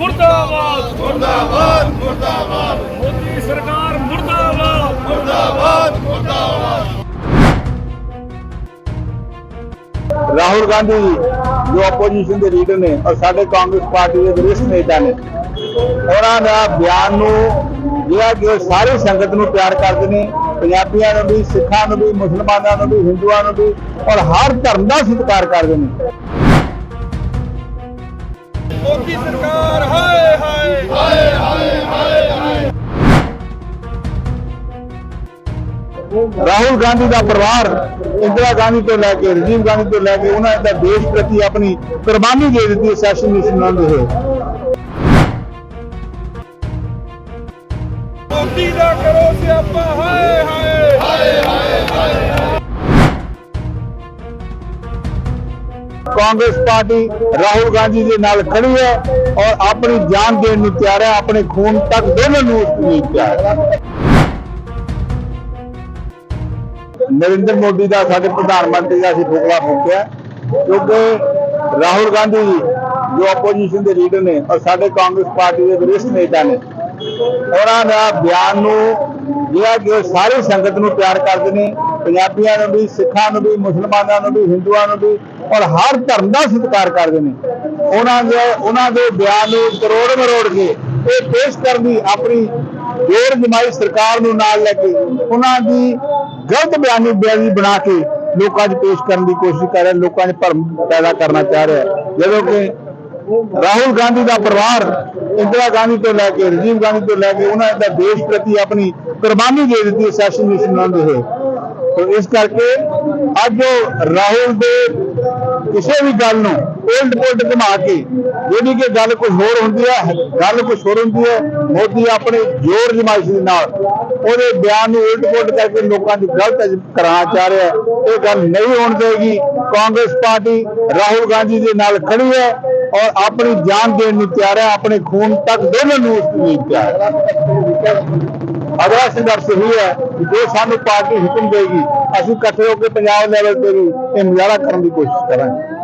ਮੁਰਦਾਬਾਦ। ਮੁਰਦਾਬਾਦ ਮੁਰਦਾਬਾਦ। ਮੋਦੀ ਸਰਕਾਰ ਮੁਰਦਾਬਾਦ। ਮੁਰਦਾਬਾਦ ਮੁਰਦਾਬਾਦ। ਰਾਹੁਲ ਗਾਂਧੀ ਜੀ ਜੋ ਆਪੋਜੀਸ਼ਨ ਦੇ ਲੀਡਰ ਨੇ ਔਰ ਸਾਡੇ ਕਾਂਗਰਸ ਪਾਰਟੀ ਦੇ ਵਰਿਸ਼ਠ ਨੇਤਾ ਨੇ ਉਹਨਾਂ ਦਾ ਬਿਆਨ ਨੂੰ ਜਿਹੜਾ ਕਿ ਉਹ ਸਾਰੀ ਸੰਗਤ ਨੂੰ ਪਿਆਰ ਕਰਦੇ ਨੇ ਪੰਜਾਬੀਆਂ ਨੂੰ ਵੀ ਸਿੱਖਾਂ ਨੂੰ ਵੀ ਮੁਸਲਮਾਨਾਂ ਨੂੰ ਵੀ ਹਿੰਦੂਆਂ ਨੂੰ ਵੀ ਔਰ ਹਰ ਧਰਮ ਦਾ ਸਤਿਕਾਰ ਕਰਦੇ ਨੇ। ਮੋਦੀ ਸਰਕਾਰ ਹਾਏ ਹਾਏ। ਹਾਏ ਹਾਏ ਹਾਏ ਹਾਏ ਰਾਹੁਲ ਗਾਂਧੀ ਦਾ ਪਰਿਵਾਰ ਇੰਦਰਾ ਗਾਂਧੀ ਤੋਂ ਲੈ ਕੇ ਰਾਜੀਵ ਗਾਂਧੀ ਤੋਂ ਲੈ ਕੇ ਉਹਨਾਂ ਦਾ ਦੇਸ਼ ਪ੍ਰਤੀ ਆਪਣੀ ਕੁਰਬਾਨੀ ਦੇ ਦਿੱਤੀ ਅਸੈਸੀਨੇਸ਼ਨ ਨਾਲ ਦੇ ਹੋਏ। ਮੋਦੀ ਦਾ ਕਰੋ ਸਿਆਪਾ ਕਾਂਗਰਸ ਪਾਰਟੀ ਰਾਹੁਲ ਗਾਂਧੀ ਦੇ ਨਾਲ ਖੜੀ ਹੈ ਔਰ ਆਪਣੀ ਜਾਨ ਦੇਣ ਨੂੰ ਤਿਆਰ ਹੈ, ਆਪਣੇ ਖੂਨ ਤੱਕ ਦੋਨੋਂ ਨੂੰ ਉਸ ਲਈ ਤਿਆਰ ਹੈ। ਨਰਿੰਦਰ ਮੋਦੀ ਦਾ ਸਾਡੇ ਪ੍ਰਧਾਨ ਮੰਤਰੀ ਦਾ ਅਸੀਂ ਫੁਕਲਾ ਫੂਕਿਆ ਕਿਉਂਕਿ ਰਾਹੁਲ ਗਾਂਧੀ ਜੀ, ਜੋ ਆਪੋਜੀਸ਼ਨ ਦੇ ਲੀਡਰ ਨੇ ਔਰ ਸਾਡੇ ਕਾਂਗਰਸ ਪਾਰਟੀ ਦੇ ਵਰਿਸ਼ਠ ਨੇਤਾ ਨੇ, ਉਹਨਾਂ ਦਾ ਬਿਆਨ ਨੂੰ ਜਿਹੜਾ ਕਿ ਉਹ ਸਾਰੀ ਸੰਗਤ ਨੂੰ ਪਿਆਰ ਕਰਦੇ ਨੇ, ਪੰਜਾਬੀਆਂ ਨੂੰ ਵੀ, ਸਿੱਖਾਂ ਨੂੰ ਵੀ, ਮੁਸਲਮਾਨਾਂ ਨੂੰ ਵੀ, ਹਿੰਦੂਆਂ ਨੂੰ ਵੀ ਔਰ ਹਰ ਧਰਮ ਦਾ ਸਤਿਕਾਰ ਕਰਦੇ ਨੇ। ਉਹਨਾਂ ਦੇ ਉਹਨਾਂ ਦੇ ਬਿਆਨ ਨੂੰ ਕਰੋੜ ਮਰੋੜ ਕੇ ਇਹ ਪੇਸ਼ ਕਰਨ ਦੀ ਆਪਣੀ ਗੈਰ ਜਮਾਈ ਸਰਕਾਰ ਨੂੰ ਨਾਲ ਲੈ ਕੇ ਉਹਨਾਂ ਦੀ ਗਲਤ ਬਿਆਨੀ ਬਿਆਨੀ ਬਣਾ ਕੇ ਲੋਕਾਂ 'ਚ ਪੇਸ਼ ਕਰਨ ਦੀ ਕੋਸ਼ਿਸ਼ ਕਰ ਰਿਹਾ, ਲੋਕਾਂ 'ਚ ਭਰਮ ਪੈਦਾ ਕਰਨਾ ਚਾਹ ਰਿਹਾ। ਜਦੋਂ ਕਿ ਰਾਹੁਲ ਗਾਂਧੀ ਦਾ ਪਰਿਵਾਰ ਇੰਦਰਾ ਗਾਂਧੀ ਤੋਂ ਲੈ ਕੇ ਰਾਜੀਵ ਗਾਂਧੀ ਤੋਂ ਲੈ ਕੇ ਉਹਨਾਂ ਦਾ ਦੇਸ਼ ਪ੍ਰਤੀ ਆਪਣੀ ਕੁਰਬਾਨੀ ਦੇ ਦਿੱਤੀ ਸੈਸ਼ਨ ਨਾਲ ਦੇ ਹੋਏ। ਤੋ ਇਸ ਕਰਕੇ ਅੱਜ ਰਾਹੁਲ ਦੇ ਕਿਸੇ ਵੀ ਗੱਲ ਨੂੰ ਉਲਟ ਪੁਲਟ ਘੁਮਾ ਕੇ, ਜਿਹੜੀ ਕਿ ਗੱਲ ਕੁਝ ਹੋਰ ਹੁੰਦੀ ਹੈ, ਗੱਲ ਕੁਝ ਹੋਰ ਹੁੰਦੀ ਹੈ, ਮੋਦੀ ਆਪਣੇ ਜ਼ੋਰ ਜਮਾਇਸ਼ ਦੇ ਨਾਲ ਉਹਦੇ ਬਿਆਨ ਨੂੰ ਉਲਟ ਪੁਲਟ ਕਰਕੇ ਲੋਕਾਂ ਦੀ ਗਲਤ ਕਰਾਉਣਾ ਚਾਹ ਰਿਹਾ ਇਹ ਗੱਲ ਨਹੀਂ ਹੋਣ ਦੇਗੀ। ਕਾਂਗਰਸ ਪਾਰਟੀ ਰਾਹੁਲ ਗਾਂਧੀ ਦੇ ਨਾਲ ਖੜੀ ਹੈ। ਔਰ ਆਪਣੀ ਜਾਨ ਦੇਣ ਨੂੰ ਤਿਆਰ ਹੈ, ਆਪਣੇ ਖੂਨ ਤੱਕ ਦੋਨੋਂ ਨੂੰ ਉਸ ਲਈ ਤਿਆਰ ਹੈ। ਅਗਲਾ ਸੰਘਰਸ਼ ਹੀ ਹੈ ਜੋ ਸਾਨੂੰ ਪਾਰਟੀ ਹੁਕਮ ਦੇਗੀ, ਅਸੀਂ ਇਕੱਠੇ ਹੋ ਕੇ ਪੰਜਾਬ ਲੈਵਲ ਤੇ ਵੀ ਇਹ ਮੁਜ਼ਾਹਰਾ ਕਰਨ ਦੀ ਕੋਸ਼ਿਸ਼ ਕਰਾਂਗੇ।